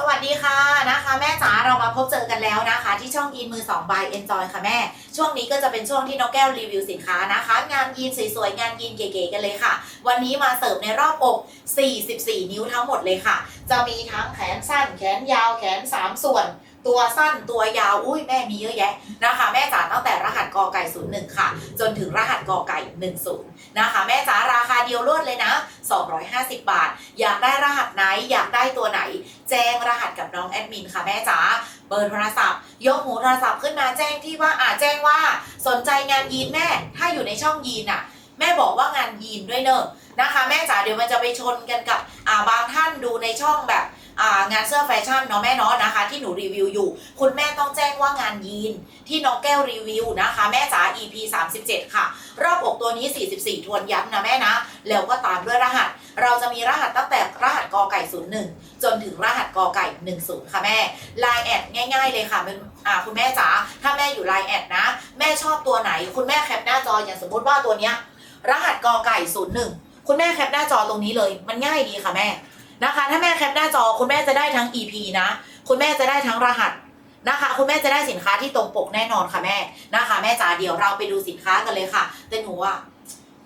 สวัสดีค่ะนะคะ แม่จ๋าเรามาพบเจอกันแล้วนะคะ ที่ช่องยีนมือ2 by Enjoy ค่ะแม่ ช่วงนี้ก็จะเป็นช่วงที่น้องแก้วรีวิวสินค้านะคะ งานยีนสวยๆ งานยีนเก๋ๆกันเลยค่ะ วันนี้มาเสิร์ฟในรอบอก 44 นิ้วทั้งหมดเลยค่ะ จะมีทั้งแขนสั้น แขนยาวแขน 3 ส่วน ตัวสั้นตัวยาวอุ้ยแม่มีเยอะแยะนะคะ แม่จ๋าตั้งแต่รหัสกอไก่ 01 ค่ะ จนถึงรหัสกอไก่ 10 นะคะ แม่จ๋าราคาเดียวรวดเลยนะ 250 บาท อยากได้รหัสไหนอยากได้ตัวไหน น้องแอดมินค่ะแม่จ๋าเบอร์โทรศัพท์ ยกหูโทรศัพท์ขึ้นมาแจ้งที่ว่าอ่าแจ้งว่าสนใจงานยีนแม่ ถ้าอยู่ในช่องยีนอะ แม่บอกว่างานยีนด้วยเนอะนะคะ แม่จ๋าเดี๋ยวมันจะไปชนกันกับอ่าบางท่านดูในช่องแบบ งานเสื้อแฟชั่นเนาะแม่เนาะนะคะ ที่หนูรีวิวอยู่ คุณแม่ต้องแจ้งว่างานยีนที่น้องแก้วรีวิวนะคะ แม่จ๋า EP 37 ค่ะ รอบอกตัวนี้ 44 ทวนย้ำนะแม่นะ แล้วก็ตามด้วยรหัส เราจะมีรหัสตั้งแต่รหัสกอไก่ 01 จนถึงรหัสกอไก่ 10 ค่ะแม่ไลน์แอดง่าย ๆ เลยค่ะเป็นคุณแม่จ๋าถ้าแม่อยู่ไลน์แอดนะ แม่ชอบตัวไหน คุณแม่แคปหน้าจออย่างสมมติว่าตัวเนี้ยรหัสกอไก่ 01 คุณแม่แคปหน้าจอตรงนี้เลย มันง่ายดีค่ะแม่ นะคะ ถ้าแม่แคปหน้าจอคุณแม่จะได้ทั้ง EP นะ คุณแม่จะได้ทั้งรหัสนะคะ คุณแม่จะได้สินค้าที่ตรงปกแน่นอนค่ะแม่นะคะ แม่จ๋าเดี๋ยวเราไปดูสินค้ากันเลยค่ะ แต่หนูอะ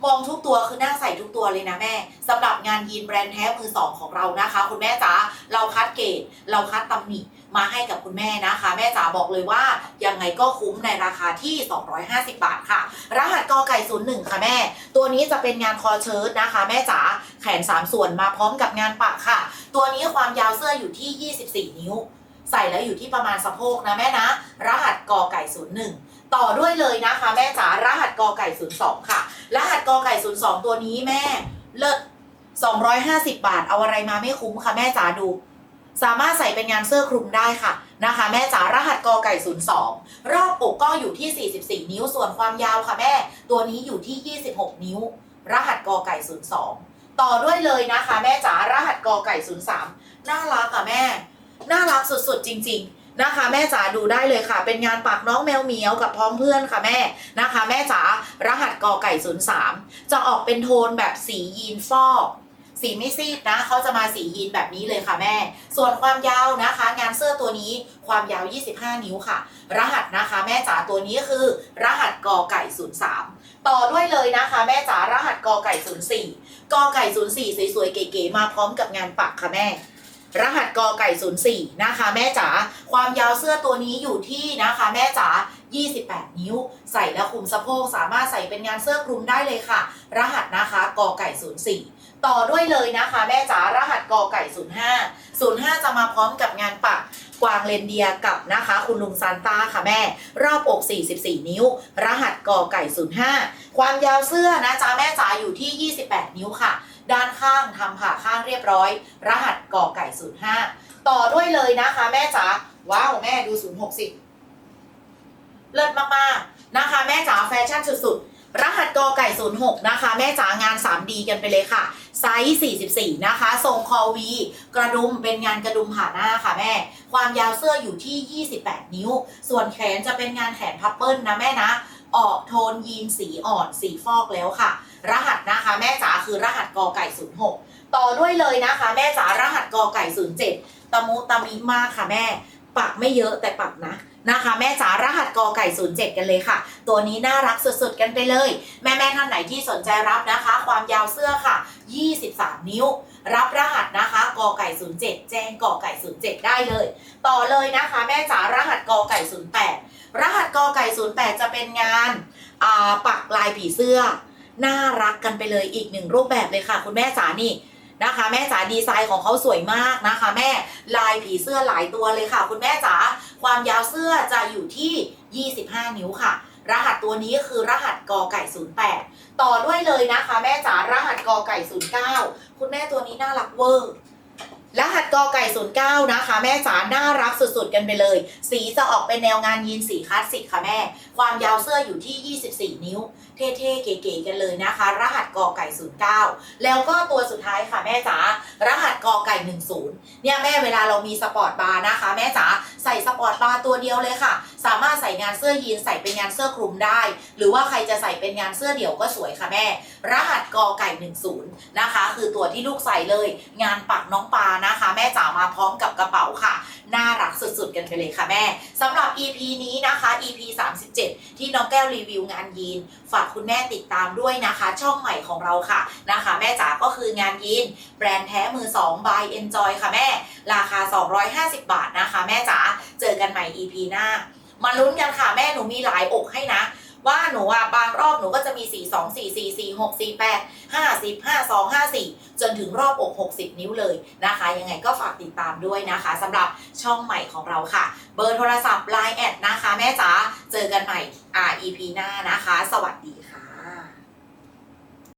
มองทุกตัวคือน่าใส่ทุกตัวเลยนะแม่สำหรับงานยีนแบรนด์แท้มือสองของเรานะคะ คุณแม่จ๋าเราคัดเกรดเราคัดตำหนิมาให้กับคุณแม่นะคะ แม่จ๋าบอกเลยว่ายังไงก็คุ้มในราคาที่ 250 บาทค่ะ รหัสกอไก่01ค่ะแม่ ตัวนี้จะเป็นงานคอเชิ้ตนะคะ แม่จ๋าแขน 3 ส่วนมาพร้อมกับงานปักค่ะ ตัวนี้ความยาวเสื้ออยู่ที่ 24 นิ้ว ใส่แล้วอยู่ที่ประมาณสะโพกนะแม่นะ รหัสกอไก่ 01 ต่อด้วยเลยนะคะ แม่จ๋ารหัสกอไก่ 02 ค่ะ รหัสกอไก่ 02 ตัวนี้แม่เลิศ250 บาท เอาอะไรมาไม่คุ้มค่ะแม่จ๋าดู สามารถใส่เป็นงานเสื้อคลุมได้ค่ะนะคะ แม่จ๋ารหัสกอไก่ 02 รอบอกก็อยู่ที่ 44 นิ้วส่วนความยาวค่ะแม่ ตัวนี้อยู่ที่ 26 นิ้ว รหัสกอไก่ 02 ต่อด้วยเลยนะคะ แม่จ๋ารหัสกอไก่ 03 น่ารักค่ะแม่ น่ารักสุดๆจริง ๆนะคะแม่จ๋าดูได้เลยค่ะ เป็นงานปักน้องแมวเหมียวกับพ้องเพื่อนค่ะแม่นะคะ แม่จ๋ารหัสกอไก่03จะออกเป็นโทนแบบสียีนฟอกสีไม่ซีดนะเขาจะมาสียีนแบบนี้เลยค่ะแม่ ส่วนความยาวนะคะ งานเสื้อตัวนี้ความยาว 25 นิ้วค่ะ รหัสนะคะ แม่จ๋าตัวนี้คือ รหัสกอไก่ 03 ต่อด้วยเลยนะคะ แม่จ๋ารหัสกอไก่ 04กอไก่ 04 สวยๆเก๋ๆมาพร้อมกับงานปักค่ะแม่ รหัสกอไก่ 04 นะคะ แม่จ๋า ความยาวเสื้อตัวนี้อยู่ที่นะคะแม่จ๋า 28 นิ้ว ใส่แล้วคลุมสะโพกสามารถใส่เป็นงานเสื้อคลุมได้เลยค่ะ รหัสนะคะกอไก่ 04 ต่อด้วยเลยนะคะ แม่จ๋ารหัสกอไก่ 05 05 จะมาพร้อมกับงานปักกวางเลนเดียกับนะคะคุณลุงซานต้าค่ะแม่ รอบอก 44 นิ้ว รหัสกอไก่ 05 ความยาวเสื้อนะจ๊ะแม่จ๋าอยู่ที่ 28 นิ้วค่ะ ด้านข้างทำผ่าข้างเรียบร้อย รหัสกอไก่ 05 ต่อด้วยเลยนะคะแม่จ๋าว้าวแม่ดู 060เลิศมากๆนะคะ แม่จ๋าแฟชั่นสุดๆ รหัสกอไก่ 06 นะคะ แม่จ๋างาน 3D กันไปเลยค่ะไซส์ 44 นะคะ ทรงคอวี กระดุมเป็นงานกระดุมผ่าหน้าค่ะแม่ ความยาวเสื้ออยู่ที่ 28 นิ้ว ส่วนแขนจะเป็นงานแขนพับเปิลนะแม่นะ ออกโทนยีนสีอ่อนสีฟอกแล้วค่ะ รหัสนะคะแม่จ๋าคือรหัสกอไก่06 ต่อด้วยเลยนะคะ แม่จ๋ารหัสกอไก่07ตะมุตะมิมากค่ะแม่ ปักไม่เยอะแต่ปักนะนะคะ แม่จ๋ารหัสกอไก่ 07 กันเลยค่ะ ตัวนี้น่ารักสุดๆกันไปเลย แม่ๆท่านไหนที่สนใจรับนะคะ ความยาวเสื้อค่ะ 23 นิ้ว รับรหัสนะคะกอไก่ 07 แจ้งกอไก่ 07 ได้เลย ต่อเลยนะคะ แม่จ๋ารหัสกอไก่ 08 รหัสกอไก่ 08 จะเป็นงานาปักลายผีเสื้อ น่ารักกันไปเลยอีกหนึ่งรูปแบบเลยค่ะ คุณแม่จ๋านี่นะคะ แม่จ๋าดีไซน์ของเขาสวยมากนะคะ แม่ลายผีเสื้อหลายตัวเลยค่ะ คุณแม่จ๋าความยาวเสื้อจะอยู่ที่ 25 นิ้วค่ะ รหัสตัวนี้คือรหัสกอไก่ 08 ต่อด้วยเลยนะคะ แม่จ๋ารหัสกอไก่ 09 คุณแม่ตัวนี้น่ารักเวอร์ รหัสกอไก่ศูนย์เก้านะคะ แม่จ๋าน่ารักสุดๆกันไปเลย สีจะออกเป็นแนวงานยีนสีคลาสสิกค่ะแม่ ความยาวเสื้ออยู่ที่ 24 นิ้ว เท่ๆ เก๋ๆกันเลยนะคะ รหัสกอไก่ศูนย์เก้าแล้วก็ตัวสุดท้ายค่ะแม่จ๋ารหัสกอไก่หนึ่งศูนย์เนี่ยแม่เวลาเรามีสปอร์ตบาร์นะคะ แม่จ๋าใส่สปอร์ตบาร์ตัวเดียวเลยค่ะ สามารถใส่งานเสื้อยีนใส่เป็นงานเสื้อคลุมได้ หรือว่าใครจะใส่เป็นงานเสื้อเดี่ยวก็สวยค่ะแม่ รหัสกอไก่10นะคะ คือตัวที่ลูกใส่เลย งานปักน้องปลานะคะ แม่จ๋ามาพร้อมกับกระเป๋าค่ะน่ารักสุดๆ กันไปเลยค่ะแม่สำหรับ EP นี้นะคะ EP 37 ที่น้องแก้วรีวิวงานยีน ฝากคุณแม่ติดตามด้วยนะคะ ช่องใหม่ของเราค่ะนะคะ แม่จ๋าก็คืองานยีน แบรนด์แท้มือ 2 by Enjoy ค่ะแม่ ราคา 250 บาทนะคะ แม่จ๋าเจอกันใหม่ EP หน้า มาลุ้นกันค่ะแม่หนูมีหลายอกให้นะ ว่าหนูอะบางรอบหนูก็จะมี 4 2 4 4 4 6 4 8 50 52 54 จนถึงรอบอก 60 นิ้วเลยนะคะ ยังไงก็ฝากติดตามด้วยนะคะสำหรับช่องใหม่ของเราค่ะ เบอร์โทรศัพท์ Line แอดนะคะ แม่จ๋าเจอกันใหม่อ่า EP หน้านะคะ สวัสดีค่ะ